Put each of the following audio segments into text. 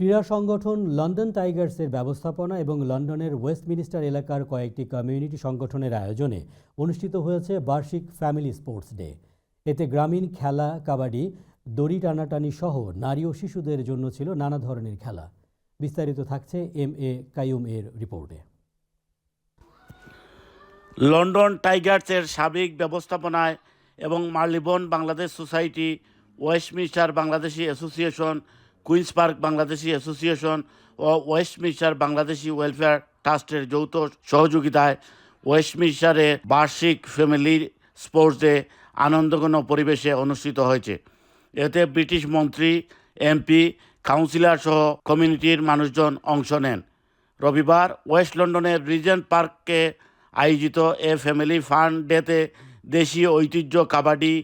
ক্রীড়া সংগঠন লন্ডন টাইগার্সের ব্যবস্থাপনা এবং লন্ডনের ওয়েস্টমিনিস্টার এলাকার কয়েকটি কমিউনিটি সংগঠনের আয়োজনে অনুষ্ঠিত হয়েছে বার্ষিক ফ্যামিলি স্পোর্টস ডে। এতে গ্রামীণ খেলা, কাবাডি, দড়ি টানাটানি সহ নারী ও শিশুদের জন্য ছিল নানা ধরনের খেলা। বিস্তারিত থাকছে এম এ কাইয়ুম এর রিপোর্টে। লন্ডন টাইগার্সের সাবেক ব্যবস্থাপনায় এবং Marylebone Bangladesh society, Westminster Bangladeshi association Queens Park Bangladeshi association ও ওয়েস্টমিনস্টার বাংলাদেশি ওয়েলফেয়ার ট্রাস্টের যৌথ সহযোগিতায় ওয়েস্টমিনস্টারে বার্ষিক ফ্যামিলি স্পোর্টস ডে আনন্দঘন পরিবেশে অনুষ্ঠিত হয়েছে। এতে ব্রিটিশ মন্ত্রী এমপি কাউন্সিলর সহ কমিউনিটির মানুষজন অংশ নেন। রবিবার ওয়েস্ট লন্ডনের রিজেন্ট পার্কে আয়োজিত এ ফ্যামিলি ফান ডেতে দেশীয় ঐতিহ্য, কাবাডি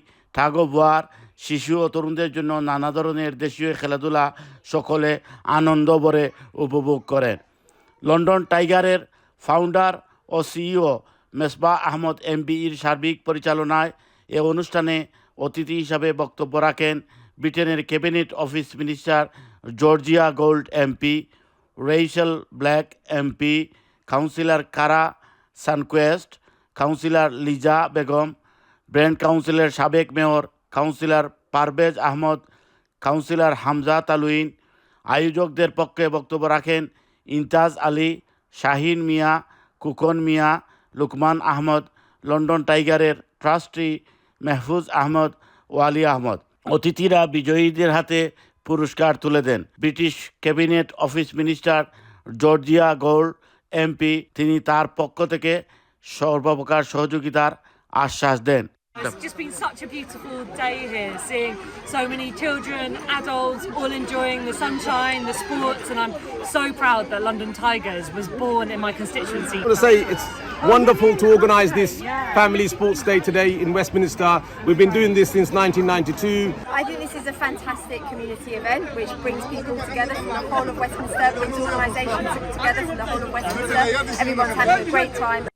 ওয়ার শিশু ও তরুণদের জন্য নানা ধরনের দেশীয় খেলাধুলা সকলে আনন্দ ভরে উপভোগ করেন লন্ডন টাইগারের ফাউন্ডার ও সিইও মেসবা আহমদ এমবিইর সার্বিক পরিচালনায় এ অনুষ্ঠানে অতিথি হিসাবে বক্তব্য রাখেন ব্রিটেনের cabinet office minister Georgia Gould MP Rachel Blake MP, councillor Kara Sunquest, councillor Liza Begum, Brent কাউন্সিলের সাবেক mayor councillor Parvez Ahmad, councillor Hamza তালুইন, আয়োজকদের পক্ষে বক্তব্য রাখেন ইমতাজ আলী, শাহিন মিয়া, কুকন মিয়া, লুকমান আহমদ, লন্ডন টাইগারের ট্রাস্টি মেহফুজ আহমদ, ওয়ালি আহমদ। অতিথিরা বিজয়ীদের হাতে পুরস্কার তুলে দেন। British cabinet office minister Georgia Gould MP, তিনি তার পক্ষ থেকে সর্বপ্রকার সহযোগিতার আশ্বাস দেন। It's just been such a beautiful day here, seeing so many children, adults, all enjoying the sunshine, the sports, and I'm so proud that London Tigers was born in my constituency. I want to say it's wonderful to organise this family sports day today in Westminster. We've been doing this since 1992. I think this is a fantastic community event which brings people together from the whole of Westminster, brings organisations together from the whole of Westminster. Everyone's having a great time